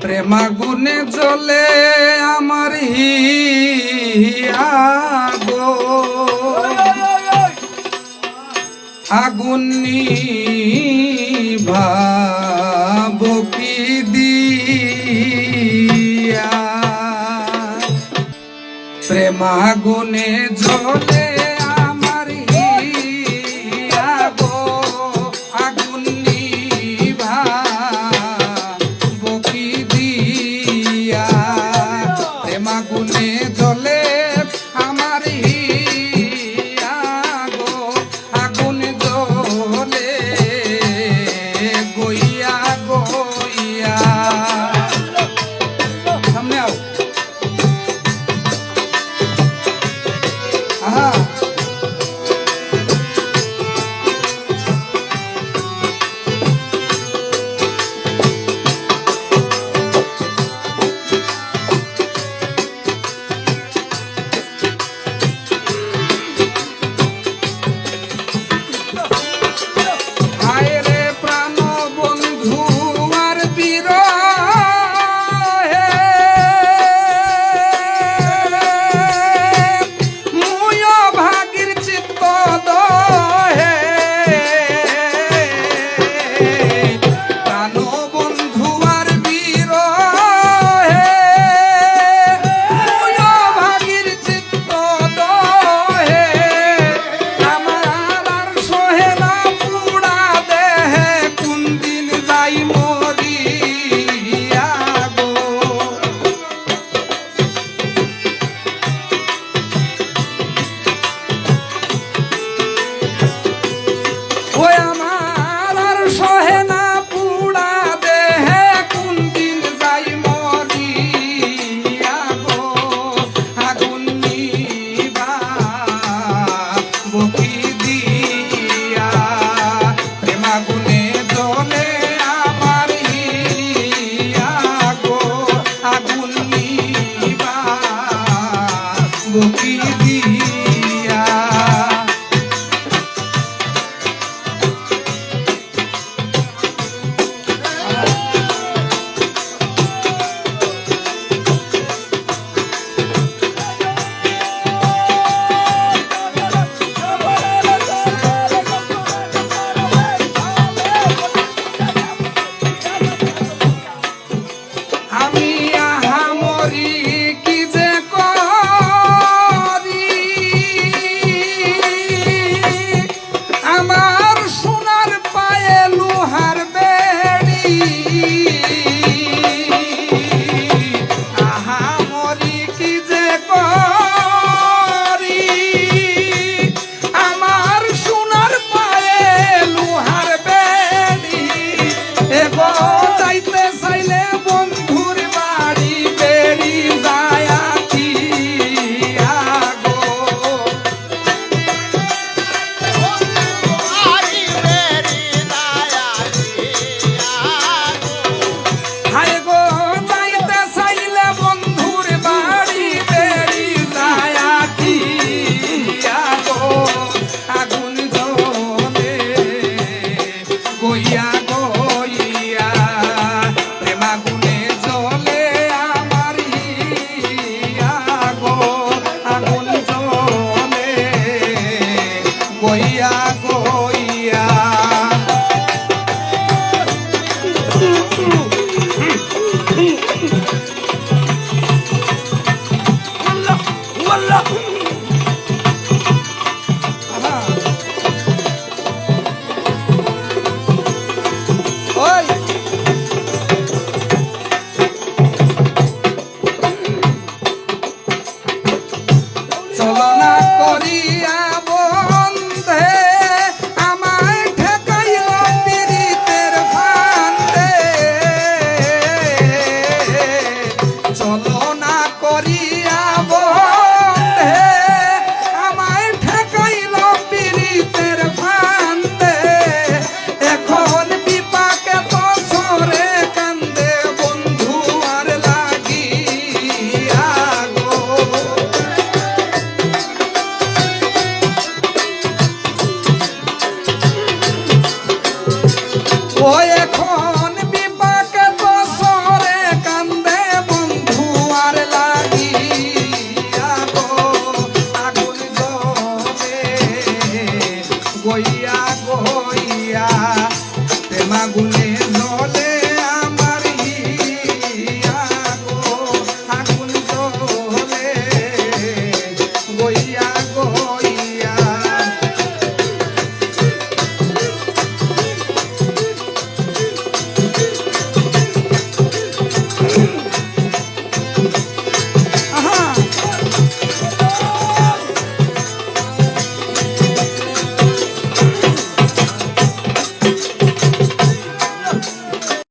প্রেমাগুনে জলে আমার হিয়াগো আগুন ভাব কি দিয়া? প্রেমাগুনে জলে o que vi agulhe no lado.